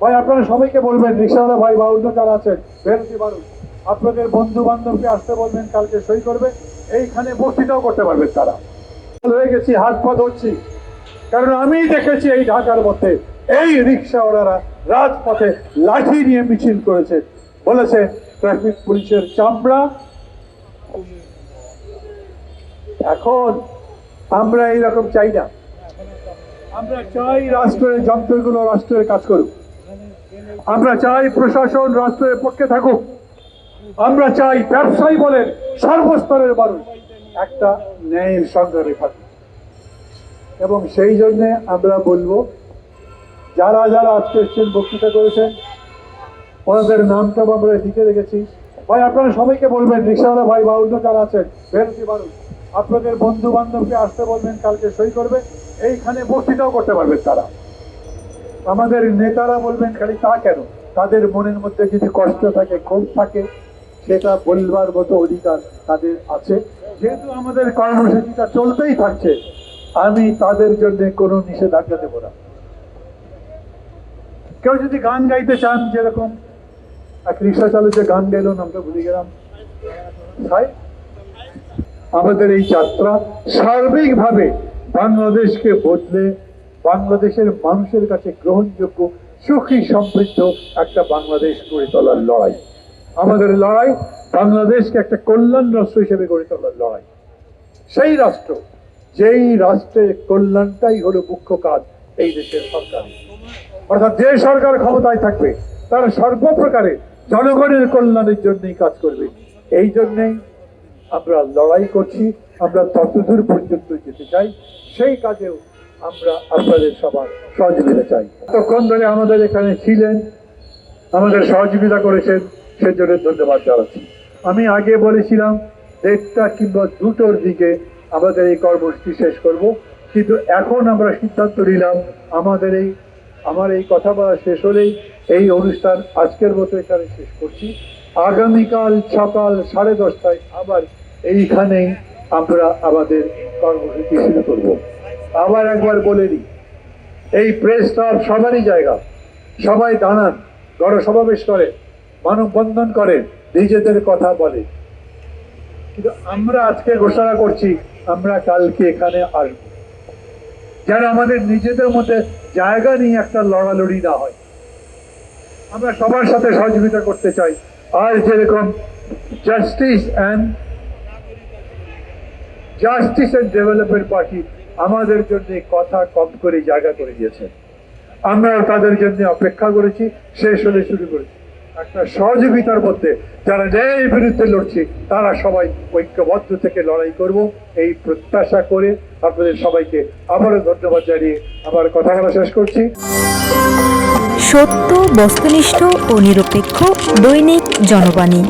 ভাই, আপনারা সবাইকে বলবেন, রিক্সাওয়ালা ভাই বা অন্য যারা আছেন, বেরোতে পারুন। আপনাদের বন্ধু বান্ধবকে আসতে বলবেন, কালকে সই করবে এইখানে বক্তৃতাও করতে পারবেন তারা। হয়ে গেছি, হাত পা ধরছি। কারণ আমি দেখেছি এই ঢাকার মধ্যে এই রিক্সাওয়ালারা রাজপথে লাঠি নিয়ে মিছিল করেছে। বলেছে, ট্রাফিক পুলিশের চামড়া। এখন আমরা এইরকম চাই না। আমরা চাই রাষ্ট্রের যন্ত্রগুলো রাষ্ট্রের কাজ করুক। আমরা চাই প্রশাসন রাষ্ট্রের পক্ষে থাকুক। আমরা চাই ব্যবসায়ী বলেন সর্বস্তরের মানুষ। একটা ন্যায়ের সংগ্রামে থাকুক এবং সেই জন্যে আমরা বলব, যারা যারা আজকে এসছেন, বক্তৃতা করেছেন, ওনাদের নামটাও আমরা লিখে রেখেছি। ভাই, আপনারা সবাইকে বলবেন, রিক্সাওয়ালা ভাই বা অন্য যারা আছেন বেরোতে পারুন আপনাদের বন্ধু বান্ধবকে আসতে বলবেন, কালকে সই করবে এইখানে বক্তৃতাও করতে পারবেন তারা। আমাদের নেতারা বলবেন, খালি তা কেন? তাদের মনের মধ্যে যদি কষ্ট থাকে ক্ষোভ থাকে, সেটা বলবার মতো অধিকার তাদের আছে। যেহেতু আমাদের কর্মসূচিটা চলতেই থাকছে, আমি তাদের জন্য কোনো নিষেধাজ্ঞা দেবো না। কেউ যদি গান গাইতে চান, যেরকম এক রিক্সা চালু যে গান গাইলো, নামটা ভুলে গেলাম। আমাদের এই যাত্রা সার্বিকভাবে বাংলাদেশকে বদলে বাংলাদেশের মানুষের কাছে গ্রহণযোগ্য সুখী সমৃদ্ধ একটা বাংলাদেশ গড়ে তোলার লড়াই। আমাদের লড়াই বাংলাদেশকে একটা কল্যাণ রাষ্ট্র হিসেবে গড়ে তোলার লড়াই। সেই রাষ্ট্র, যেই রাষ্ট্রের কল্যাণটাই হলো মুখ্য কাজ এই দেশের সরকার। অর্থাৎ যে সরকার ক্ষমতায় থাকবে, তারা সর্বপ্রকারে জনগণের কল্যাণের জন্যই কাজ করবে। এই জন্যেই আমরা লড়াই করছি, আমরা ততদূর পর্যন্ত যেতে চাই। সেই কাজেও আমরা আপনাদের সবার সহযোগিতা চাই। ততক্ষণ ধরে আমাদের এখানে ছিলেন, আমাদের সহযোগিতা করেছেন, সেজন্য ধন্যবাদ জানাচ্ছি। আমি আগে বলেছিলাম দেড়টা কিংবা দুটোর দিকে আমাদের এই কর্মসূচি শেষ করব, কিন্তু এখন আমরা সিদ্ধান্ত নিলাম, আমাদের এই, আমার এই কথা বলা শেষ হলেই এই অনুষ্ঠান আজকের মতো এখানে শেষ করছি। আগামীকাল সকাল সাড়ে দশটায় আবার এইখানেই আমরা আমাদের কর্মসূচি শুরু করব। আবার একবার বলে দিই, এই প্রেস ক্লাব সবারই জায়গা। সবাই দাঁড়ান, গণসমাবেশ করেন মানববন্ধন করে, নিজেদের কথা বলে। কিন্তু আমরা আজকে ঘোষণা করছি, আমরা কালকে এখানে আসব। যেন আমাদের নিজেদের মধ্যে জায়গা নিয়ে একটা লড়ালড়ি না হয়। আমরা সবার সাথে সহযোগিতা করতে চাই। আর যেরকম justice and Justice and Development Party আমাদের জন্য কথা কম করে জায়গা করে দিয়েছেন। আমরাও তাদের জন্য অপেক্ষা করেছি, শেষ হলে শুরু করেছি। একটা সহযোগিতার মধ্যে যারা ন্যায়ের বিরুদ্ধে লড়ছে, তারা সবাই ঐক্যবদ্ধ থেকে লড়াই করব, এই প্রত্যাশা করে আপনাদের সবাইকে আবারও ধন্যবাদ জানিয়ে আমার কথা বলা শেষ করছি। সত্য, বস্তুনিষ্ঠ ও নিরপেক্ষ দৈনিক জনবাণী।